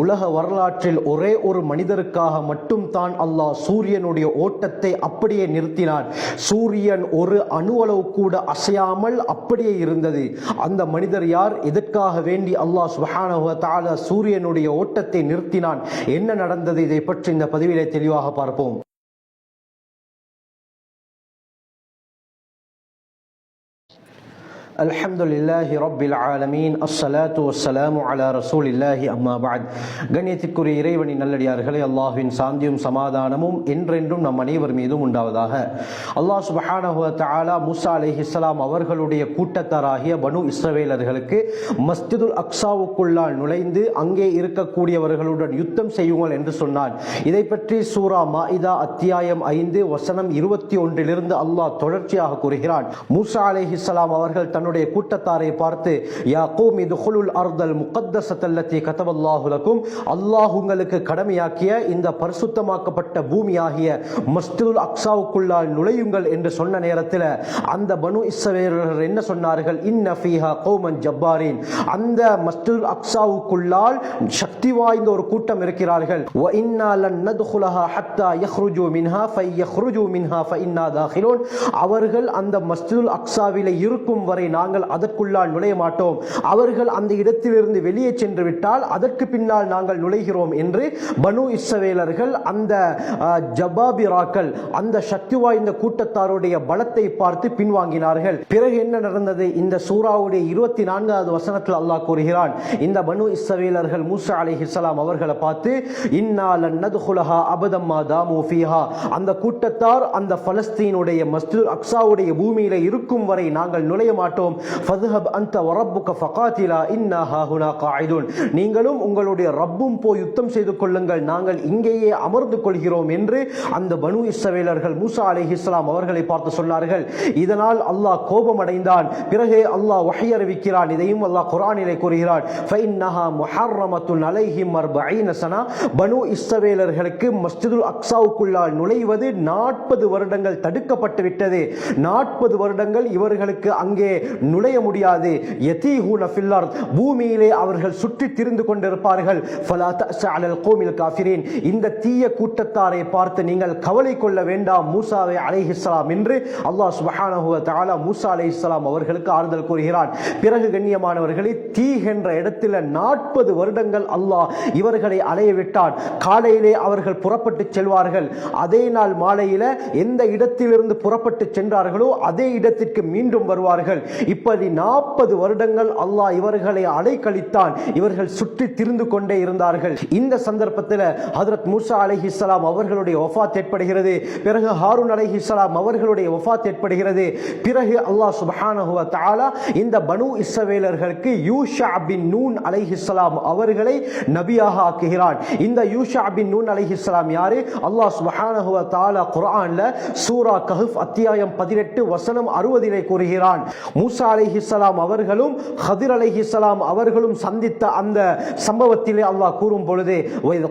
உலக வரலாற்றில் ஒரே ஒரு மனிதருக்காக மட்டும் தான் அல்லாஹ் சூரியனுடைய ஓட்டத்தை அப்படியே நிறுத்தினான். சூரியன் ஒரு அணுவளவு கூட அசையாமல் அப்படியே இருந்தது. அந்த மனிதர் யார்? எதற்காக வேண்டி அல்லாஹ் சுப்ஹானஹு சூரியனுடைய ஓட்டத்தை நிறுத்தினான்? என்ன நடந்தது? இதை பற்றி இந்த பதிவிலே தெளிவாக பார்ப்போம். அல்ஹம்துலில்லாஹி ரப்பில் ஆலமீன். அஸ்ஸலாத்து வssalamu அலா ரசூலில்லாஹி அம்மா பஅத். கண்ணியத்திற்குரிய இறைவனின் நல்லடியார்களே அல்லாஹ்வின் சாந்தியும் சமாதானமும் என்றென்றும் நம் அனைவர் மீதும் உண்டாவதாக. அல்லாஹ் சுப்ஹானஹு வ தஆலா மூஸா அலைஹிஸ்ஸலாம் அவர்களுடைய கூட்டத்தாராகிய பனு இஸ்ரவேலர்களுக்கு மஸ்ஜிதுல் அக்ஸாவுக்குள்ளால் நுழைந்து அங்கே இருக்கக்கூடியவர்களுடன் யுத்தம் செய்யுங்கள் என்று சொன்னான் இதை பற்றி சூரா மாஇதா அத்தியாயம் ஐந்து வசனம் இருபத்தி ஒன்றிலிருந்து அல்லாஹ் தொடர்ச்சியாக கூறுகிறான். மூசா அலைஹிஸ்ஸலாம் அவர்கள் தன்னுடைய கூட்டத்தாரை பார்த்து யா கூம் இதுகுலுல் அர்தல் முகத்தசத்தல்லத்தி கதவல்லாஹுலக்கும் அல்லாஹ் உங்களுக்கு கடமையாக்கிய இந்த பரிசுத்தமாக்கப்பட்ட பூமியாகிய மஸ்துல் அக்ஸாவுக்குள்ளால் நுழையுங்கள் என்று சொன்ன நேரத்தில் அந்த பனு இஸ்ரவேலர்கள் என்ன சொன்னார்கள்? இன்ன ஃபீஹா கோமன் ஜப்பாரின். அந்த மஸ்துல் அக்ஸாவுக்குள்ளால் சக்தி வாய்ந்த ஒரு கூட்டம் இருக்கிறார்கள். வ இன்னா லன் நத்குலஹா ஹத்தா யஹ்ருஜு மின்ஹா ஃபை யஹ்ருஜு மின்ஹா ஃபை இன்னா தாஹிலூன் அவர்கள் அந்த மஸ்துல் அக்ஸாவிலே இருக்கும் வரை நாங்கள் அதற்குள்ளால் நுழைய மாட்டோம். அவர்கள் அந்த இடத்திலிருந்து வெளியே சென்று விட்டால் அதற்கு பின்னால் நாங்கள் நுழைகிறோம் என்று பனு இஸ்ரவேலர்கள் அந்த ஜபாபிராக்கள் அந்த சக்தி வாய்ந்த கூட்டத்தாருடைய பலத்தை பார்த்து பின்வாங்கினார்கள். பிறகு என்ன நடந்தது? இந்த சூறாவுடைய இருபத்தி நான்காவது வசனத்தில் அல்லாஹ் கூறுகிறான். இந்த பனு இஸ்ரவேலர்கள் மூசா அலைஹிஸ்ஸலாம் அவர்களை பார்த்து இன்னா லன் அபதம்மா தாமு ஃபீஹா. அந்த கூட்டத்தார் அந்த பலஸ்தீனுடைய மஸ்து அக்ஸாவுடைய பூமியில இருக்கும் வரை நாங்கள் நுழைய மாட்டோம். ஃபதுஹப் அந்த வரப்புக ஃபகாத்திலா இன்னா ஹாஹுனா காயிதுன் நீங்களும் உங்களுடைய ரப்பும் போய் யுத்தம் செய்து கொள்ளுங்கள். நாங்கள் இங்கேயே அமர்ந்து கொள்கிறோம் என்று அந்த பனு இஸ்ரவேலர்கள் மூசா அலைஹிஸ்ஸலாம் அவர்களை பார்த்து சொன்னார்கள். இதனால் அல்லாஹ் கோபமடைந்தான். பிறகு அல்லாஹ் வகை அறிவிக்கிறான். இதையும் அல்லாஹ் குரானிலே கூறுகிறான். ஃபைன்னஹா முஹர்ரமத்துன் அலைஹிம் அர்பஈன பனு இஸ்ரவேலர்களுக்கு மஸ்ஜிதுல் அக்ஸாவுக்குள்ளால் நுழைவது நாற்பது வருடங்கள் தடுக்கப்பட்டு விட்டது நாற்பது வருடங்கள் இவர்களுக்கு அங்கே நுழைய முடியாது. யதீஹூன ஃபில் பூமியிலே அவர்கள் சுற்றி திரிந்து கொண்டிருப்பார்கள். ஃபலா தஅஸ காஃபிரீன். இந்த தீய கூட்டத்தாரை பார்த்து நீங்கள் கவலை கொள்ள வேண்டாம். மூசாவை அலைஹிஸ்ஸலாம் என்று அல்லாஹ் சுப்ஹானஹு வ தஆலா மூசா அலைஹிஸ்ஸலாம் அவர்களுக்கு ஆறுதல் கூறுகிறான். பிறகு கண்ணியமானவர்களே தீ என்ற இடத்தில் நாற்பது வருடங்கள் அல்லாஹ் இவர்களை அலைய விட்டான் காலையிலே அவர்கள் புறப்பட்டு செல்வார்கள். அதே நாள் மாலையில எந்த இடத்திலிருந்து புறப்பட்டு சென்றார்களோ அதே இடத்திற்கு மீண்டும் வருவார்கள். இப்படி நாற்பது வருடங்கள் அல்லாஹ் இவர்களை அலைக்கழித்தான். இவர்கள் சுற்றி திரிந்து கொண்டே இருந்தார்கள். இந்த சந்தர்ப்பத்தில் ஹதரத் மூசா அலைஹிஸ்ஸலாம் அவர்களுடைய ஒஃபாத் ஏற்படுகிறது. பிறகு ஹாரூன் அலைஹிஸ்ஸலாம் அவர்களுடைய ஒஃபாத் ஏற்படுகிறது. பிறகு அல்லாஹ் சுபஹானஹுவ தாலா இந்த பனு இஸ்ரவேலர்களுக்கு யூஷா பின் நூன் அலைஹிஸ்ஸலாம் அவர்களை நபியாக ஆக்குகிறான். இந்த யூஷா பின் நூன் அலைஹிஸ்ஸலாம் யாரு? அல்லாஹ் சுபஹானஹுவ தாலா குரான்ல சூரா கஹஃப் அத்தியாயம் 18 வசனம் அறுபதிலே கூறுகிறான். மூசா அலைஹிஸ்ஸலாம் அவர்களும் ஹதிர் அலைஹிஸ்ஸலாம் அவர்களும் சந்தித்த அந்த சம்பவத்திலே அல்லாஹ் கூறும் பொழுது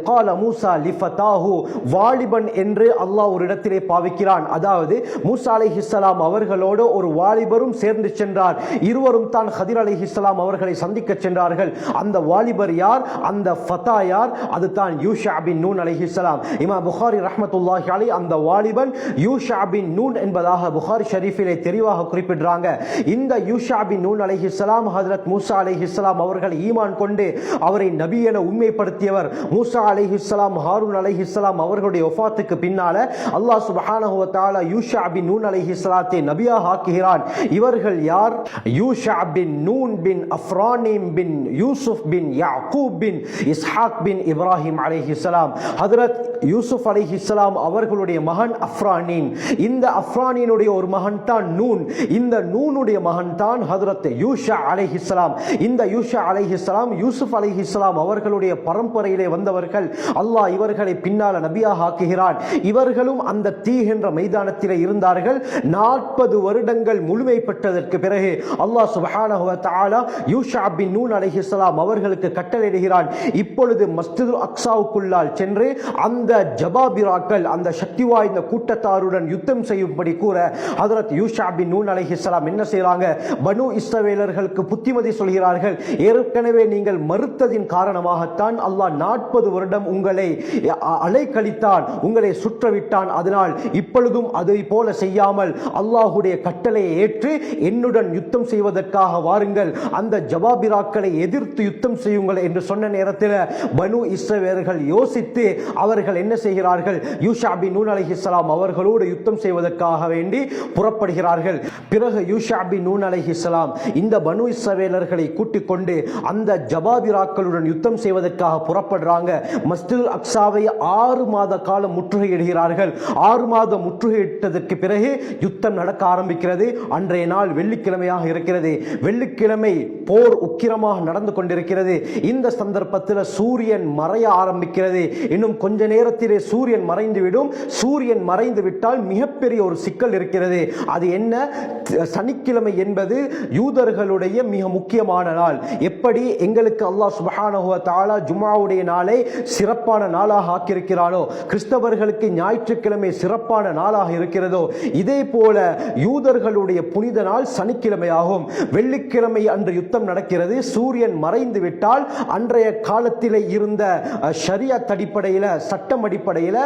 கால மூசா லிஃபதாஹு வாலிபன் என்று அல்லாஹ் ஒரு இடத்திலே பாவிக்கிறான். அதாவது மூசா அலைஹிஸ்ஸலாம் அவர்களோடு ஒரு வாலிபரும் சேர்ந்து சென்றார். இருவரும் தான் ஹதிர் அலைஹிஸ்ஸலாம் அவர்களை சந்திக்க சென்றார்கள். அந்த வாலிபர் யார்? அந்த ஃபதா யார்? அது தான் யூஷா பின் நூன் அலைஹிஸ்ஸலாம் இமா புகாரி ரஹமத்துல்லாஹி அலி அந்த வாலிபன் யூஷா பின் நூன் என்பதாக புகாரி ஷரீஃபிலே தெளிவாக குறிப்பிடுறாங்க. இந்த யூஷா பின் நூன் இஸ்லாம் ஹஜரத் மூசா அலைஹிஸ்ஸலாம் அவர்கள் ஈமான் கொண்டு அவரை நபி என உண்மைப்படுத்தியவர். மூசா அலைஹிஸ்ஸலாம் ஹாரூன் அலைஹிஸ்ஸலாம் அவர்களுடைய ஒஃபாத்துக்கு பின்னால அல்லாஹ் சுபஹானஹுவத்தால யூஷா பின் நூன் அலைஹிஸ்ஸலாத்தை நபியாக ஆக்குகிறான். இவர்கள் யார்? யூஷா பின் நூன் பின் அஃப்ரானிம் பின் யூசுப் பின் யாக்கூப் பின் இஸ்ஹாக் பின் இப்ராஹிம் அலஹி இஸ்லாம் ஹதரத் யூசுப் அலைஹிஸ்ஸலாம் அவர்களுடைய மகன் அஃப்ரானின். இந்த அஃப்ரானினுடைய ஒரு மகன் தான் நூன். இந்த நூனுடைய மகன் தான் ஹதரத் யூஷா அலைஹிஸ்ஸலாம் இந்த யூஷா அலைஹிஸ்ஸலாம் யூசுப் அலைஹிஸ்ஸலாம் அவர்களுடைய பரம்பரையிலே வந்தவர்கள் அல்லாஹ் இவர்களை பின்னால நபியாக ஆக்குகிறான். இவர்களும் அந்த தீ என்ற மைதானத்திலே இருந்தார்கள். நாற்பது வருடங்கள் முழுமை பெற்றதற்கு பிறகு அல்லாஹ் சுப்ஹானஹு யூஷா பின் நூன் அலைஹிஸ்ஸலாம் அவர்களுக்கு கட்டளையிடுகிறான். இப்பொழுது மஸ்திது அக்ஸாவுக்குள்ளால் சென்று அந்த ஜபாபிராக்கள் அந்த சக்தி வாய்ந்த கூட்டத்தாருடன் யுத்தம் செய்யும்படி கூற ஹதரத் யூஷா பின் நூன் அலைஹிஸ்ஸலாம் என்ன செய்கிறாங்க செய்றாங்க பனு இஸ்ரவேலர்களுக்கு புத்திமதி சொல்கிறார்கள். ஏற்கனவே நீங்கள் மறுத்ததின் காரணமாகத்தான் அல்லாஹ் நாற்பது வருடம் உங்களை அலைக்கழித்தான் உங்களை சுற்றவிட்டான். அதனால் இப்பொழுதும் அதை போல செய்யாமல் அல்லாஹுடைய கட்டளையை ஏற்று என்னுடன் யுத்தம் செய்வதற்காக வாருங்கள். அந்த ஜவாபிராக்களை எதிர்த்து யுத்தம் செய்யுங்கள் என்று சொன்ன நேரத்தில் பனு இஸ்ரவேலர்கள் யோசித்து அவர்கள் என்ன செய்கிறார்கள்? யூஷா பின் நூன் அலைஹிஸ்ஸலாம் அவர்களோடு யுத்தம் செய்வதற்காக வேண்டி புறப்படுகிறார்கள். பிறகு யூஷா பின் நூன் அலை இஸ்லாம் இந்த பனு இஸ்ரவேலர்களை கூட்டிக் கொண்டு அந்த ஜபாபிராக்களுடன் யுத்தம் செய்வதற்காக புறப்படுறாங்க. மஸ்தில் அக்ஸாவை ஆறு மாத காலம் முற்றுகையிடுகிறார்கள். ஆறு மாதம் முற்றுகையிட்டதற்கு பிறகு யுத்தம் நடக்க ஆரம்பிக்கிறது. அன்றைய நாள் வெள்ளிக்கிழமையாக இருக்கிறது. வெள்ளிக்கிழமை போர் உக்கிரமாக நடந்து கொண்டிருக்கிறது. இந்த சந்தர்ப்பத்தில் சூரியன் மறைய ஆரம்பிக்கிறது. இன்னும் கொஞ்ச நேரத்திலே சூரியன் மறைந்துவிடும் சூரியன் மறைந்து விட்டால் மிகப்பெரிய ஒரு சிக்கல் இருக்கிறது. அது என்ன? சனிக்கிழமை என்பது யூதர்களுடைய மிக முக்கியமான நாள். எப்படி எங்களுக்கு அல்லாஹ் சுபஹானஹுவ தாலா ஜுமாவுடைய நாளை சிறப்பான நாளாக ஆக்கியிருக்கிறானோ கிறிஸ்தவர்களுக்கு ஞாயிற்றுக்கிழமை சிறப்பான நாளாக இருக்கிறதோ இதே போல யூதர்களுடைய புனித நாள் சனிக்கிழமையாகும். வெள்ளிக்கிழமை அன்று யுத்தம் நடக்கிறது. சூரியன் மறைந்து விட்டால் அன்றைய காலத்திலே இருந்த அஹ், ஷரியத் அடிப்படையில் சட்டம் அடிப்படையில்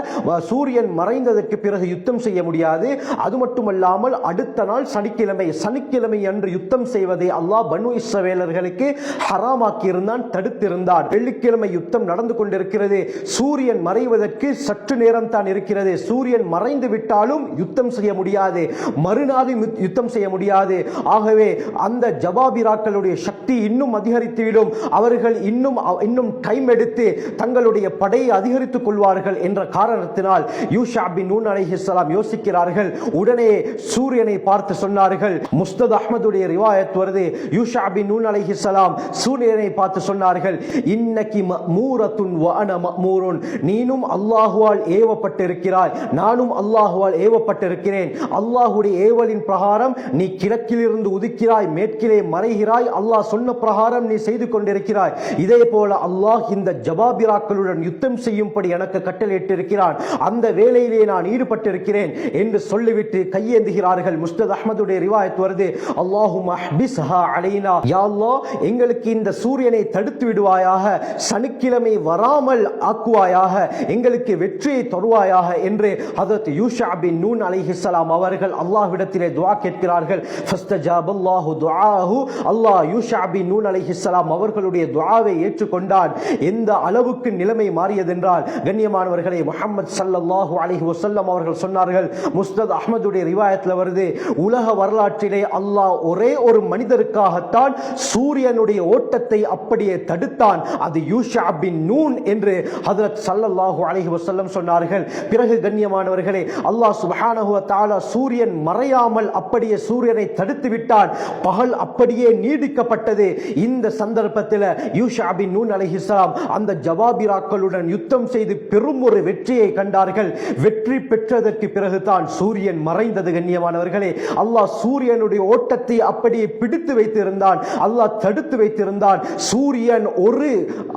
சூரியன் மறைந்ததற்கு பிறகு யுத்தம் செய்ய முடியாது. அது மட்டுமல்லாமல் அடுத்த நாள் சனிக்கிழமை சனிக்கிழமை வெள்ளிக்கிழமை அன்று யுத்தம் செய்வதை அல்லாஹ் பனு இஸ்ரவேலர்களுக்கு ஹராமாக்கி இருந்தான் தடுத்திருந்தான். வெள்ளிக்கிழமை யுத்தம் நடந்து கொண்டிருக்கிறது. சூரியன் மறைவதற்கு சற்று நேரம் தான் இருக்கிறது. சூரியன் மறைந்து விட்டாலும் யுத்தம் செய்ய முடியாது. மறுநாளும் யுத்தம் செய்ய முடியாது. ஆகவே அந்த ஜபாபிராக்களுடைய சக்தி இன்னும் அதிகரித்துவிடும். அவர்கள் இன்னும் இன்னும் டைம் எடுத்து தங்களுடைய படையை அதிகரித்துக் கொள்வார்கள் என்ற காரணத்தினால் யூஷா பின் நூன் அலைஹிஸ்ஸலாம் யோசிக்கிறார்கள். உடனே சூரியனை பார்த்து சொன்னார்கள் முஸ்ததா அஹ்மதுடைய ரிவாயத் வருது. யூஷா பின் நூன் அலைஹிஸ்ஸலாம் சூரியனை பார்த்து சொன்னார்கள் இன்னைக்கு மூரத்துன் வான மூரன் நீனும் அல்லாஹுவால் ஏவப்பட்டிருக்கிறாய். நானும் அல்லாஹுவால் ஏவப்பட்டிருக்கிறேன். அல்லாஹுடைய ஏவலின் பிரகாரம் நீ கிழக்கிலிருந்து உதிக்கிறாய் மேற்கிலே மறைகிறாய். அல்லாஹ் சொன்ன பிரகாரம் நீ செய்து கொண்டிருக்கிறாய். இதே போல அல்லாஹ் இந்த ஜபாபிராக்களுடன் யுத்தம் செய்யும்படி எனக்கு கட்டளையிட்டிருக்கிறான். அந்த வேலையிலே நான் ஈடுபட்டிருக்கிறேன் என்று சொல்லிவிட்டு கையேந்துகிறார்கள். முஸ்தத் அஹ்மதுடைய ரிவாயத் வருது. அல்லாஹும் அஹ்பிஸ்ஹா அலைனா. யா அல்லாஹ் எங்களுக்கு இந்த சூரியனை தடுத்து விடுவாயாக சனிக்கிழமை வராமல் ஆக்குவாயாக எங்களுக்கு வெற்றியை தருவாயாக என்று ஹதரத் யூஷா பின் நூன் அலைஹிஸ்ஸலாம் அவர்கள் அல்லாஹ்விடத்திலே துவா கேட்கிறார்கள். ஃபஸ்தஜாபல்லாஹு துஆஹு. அல்லாஹ் யூஷா பின் நூன் அலைஹிஸ்ஸலாம் அவர்களுடைய துஆவை ஏற்றுக்கொண்டான். எந்த அளவுக்கு நிலைமை மாறியதென்றால் கண்ணியமானவர்களை முகமது சல்லல்லாஹு அலிஹி வசல்லம் அவர்கள் சொன்னார்கள் முஸ்தத் அஹமதுடைய ரிவாயத்தில் வருது உலக வரலாற்றிலே அல்லாஹ் ஒரே ஒரு மனிதருக்காகத்தான் சூரியனுடைய ஓட்டத்தை அப்படியே தடுத்தான். அது யூஷா பின் நூன் என்று ஹதரத் சல்லல்லாஹு அலஹி வசல்லம் சொன்னார்கள். பிறகு கண்ணியமானவர்களே அல்லாஹ் சுபஹானஹுவ தாலா சூரியன் மறையாமல் அப்படியே சூரியனை தடுத்து விட்டான். பகல் அப்படியே நீடிக்கப்பட்டது. இந்த சந்தர்ப்பத்தில் யூஷா பின் நூன் அலஹிஸ்லாம் அந்த ஜவாபிராக்களுடன் யுத்தம் செய்து பெரும் ஒரு வெற்றியை கண்டார்கள். வெற்றி பெற்றதற்கு பிறகுதான் சூரியன் மறைந்தது. கண்ணியமானவர்களே அல்லாஹ் சூரியனுடைய ஓட்ட ஓட்டத்தை அப்படியே பிடித்து வைத்திருந்தான். அல்லாஹ் தடுத்து வைத்திருந்தான். சூரியன் ஒரு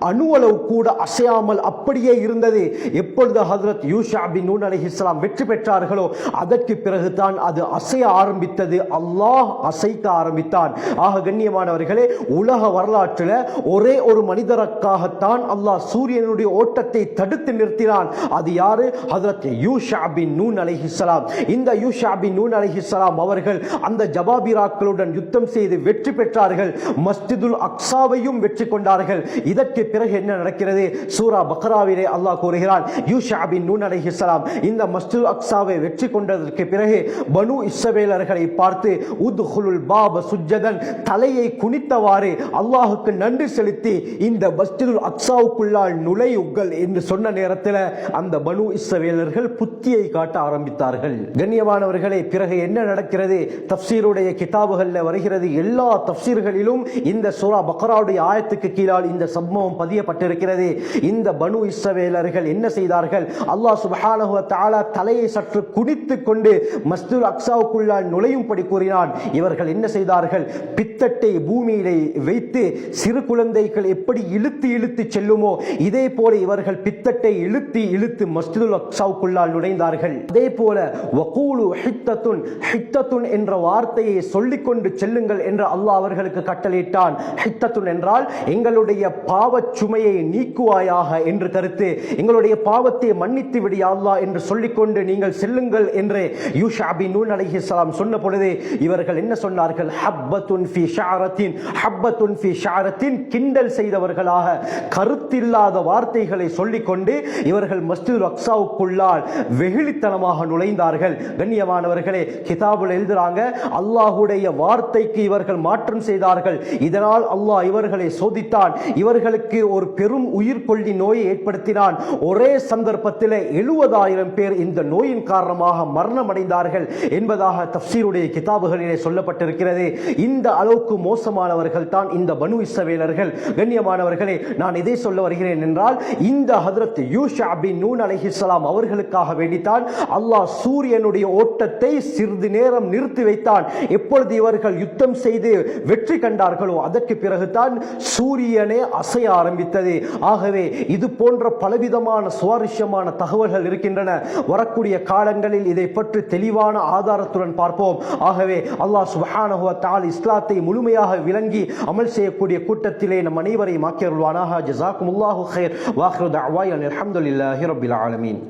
அணுவளவு கூட அசையாமல் அப்படியே இருந்தது. எப்பொழுது ஹசரத் யூஷா பின் நூன் இஸ்லாம் வெற்றி பெற்றார்களோ அதற்கு பிறகுதான் அது அசைய ஆரம்பித்தது. அல்லாஹ் அசைக்க ஆரம்பித்தான். ஆக கண்ணியமானவர்களே உலக வரலாற்றில் ஒரே ஒரு மனிதருக்காகத்தான் அல்லாஹ் சூரியனுடைய ஓட்டத்தை தடுத்து நிறுத்தினான். அது யாரு? ஹசரத் யூஷா பின் நூன் அலைஹிஸ்ஸலாம் இந்த யூஷா பின் நூன் அலைஹிஸ்ஸலாம் அவர்கள் அந்த காபிராக்களுடன் யுத்தம் செய்து வெற்றி பெற்றார்கள். மஸ்ஜிதுல் அக்ஸாவையும் வெற்றி கொண்டார்கள். இதற்கு பிறகு என்ன நடக்கிறது? சூரா பக்ராவிலே அல்லாஹ் கூறுகிறான் யூஷா பின் நூன் அலைஹிஸ்ஸலாம் இந்த மஸ்ஜிதுல் அக்ஸாவை வெற்றி கொண்டதற்கு பிறகு பனு இஸ்ரவேலர்களை பார்த்து உத் ஹுலுல் பாப சுஜதன் தலையை குனித்தவாறு அல்லாஹுக்கு நன்றி செலுத்தி இந்த மஸ்ஜிதுல் அக்ஸாவுக்குள்ளால் நுழையுங்கள் என்று சொன்ன நேரத்தில் அந்த பனு இஸ்ரவேலர்கள் புத்தியை காட்ட ஆரம்பித்தார்கள். கண்ணியமானவர்களே பிறகு என்ன நடக்கிறது? தப்சீருடைய கிதாபுகளில் வருகிறது. எல்லா தப்சீர்களிலும் இந்த சூரா பக்ராவுடைய ஆயத்துக்கு கீழால் இந்த சம்பவம் பதியப்பட்டிருக்கிறது. இந்த பனு இஸ்ரவேலர்கள் என்ன செய்தார்கள்? அல்லாஹ் சுப்ஹானஹு தாலா தலையை சற்று குடித்து கொண்டு மஸ்துல் அக்சாவுக்குள்ளால் நுழையும்படி கூறினான். இவர்கள் என்ன செய்தார்கள்? பித்தட்டை பூமியிலே வைத்து சிறு குழந்தைகள் எப்படி இழுத்து இழுத்து செல்லுமோ இதே போல இவர்கள் பித்தட்டை இழுத்து இழுத்து மஸ்துல் அக்ஸாவுக்குள்ளால் நுழைந்தார்கள். அதே போல வகூலு ஹித்தத்துன் ஹித்தத்துன் என்ற வார்த்தையை சொல்லிக்கொண்டு செல்லுங்கள் என்று அல்லாஹ் அவர்களுக்கு கட்டளையிட்டான். ஹித்தத்துன் என்றால் எங்களுடைய பாவச் சுமையை நீக்குவாயாக என்று கருத்து. எங்களுடைய பாவத்தை மன்னித்து விடிய யா அல்லாஹ் என்று சொல்லிக்கொண்டு நீங்கள் செல்லுங்கள் என்று யூஷா பின் நூன் அலைஹிஸ்ஸலாம் சொன்ன பொழுது இவர்கள் என்ன சொன்னார்கள்? ஹப்பத்துன் ஃபி ஷாரத்தின் ஹப்பத்துன் ஃபி ஷாரத்தின் கிண்டல் செய்தவர்களாக கருத்தில்லாத வார்த்தைகளை சொல்லிக்கொண்டு இவர்கள் மஸ்ஜித் அக்ஸாவுக்குள்ளால் வெகுளித்தனமாக நுழைந்தார்கள். கண்ணியமானவர்களே கிதாபுல் எழுதுறாங்க அல்லாஹ் அல்லாஹுடைய வார்த்தைக்கு இவர்கள் மாற்றம் செய்தார்கள். இதனால் அல்லாஹ் இவர்களை சோதித்தான். இவர்களுக்கு ஒரு பெரும் உயிர்கொல்லி நோயை ஏற்படுத்தினான். ஒரே சந்தர்ப்பத்தில் எழுபதாயிரம் பேர் இந்த நோயின் காரணமாக மரணம் அடைந்தார்கள் என்பதாக தப்சீருடைய கிதாபுகளிலே சொல்லப்பட்டிருக்கிறது. இந்த அளவுக்கு மோசமானவர்கள் தான் இந்த பனு இசவேலர்கள் கண்ணியமானவர்களே நான் இதை சொல்ல வருகிறேன் என்றால் இந்த ஹதரத் யூஷா பின் நூன் அலஹிஸ்லாம் அவர்களுக்காக வேண்டித்தான் அல்லாஹ் சூரியனுடைய ஓட்டத்தை சிறிது நேரம் நிறுத்தி வைத்தான். எப்பொழுது இவர்கள் யுத்தம் செய்து வெற்றி கண்டார்களோ அதற்கு பிறகுதான் சூரியனே அசைய ஆரம்பித்தது. ஆகவே இது போன்ற பலவிதமான சுவாரஸ்யமான தகவல்கள் இருக்கின்றன. வரக்கூடிய காலங்களில் இதை பற்றி தெளிவான ஆதாரத்துடன் பார்ப்போம். ஆகவே அல்லாஹ் சுப்ஹானஹு வ இஸ்லாத்தை முழுமையாக விளங்கி அமல் செய்யக்கூடிய கூட்டத்திலே நம் அனைவரையும் ஆக்கியருள்வானாக. ஜஸாக்குமுல்லாஹு கைர் வாஹிரு தஅவாய் அல்ஹம்துலில்லாஹி ரப்பில் ஆலமீன்.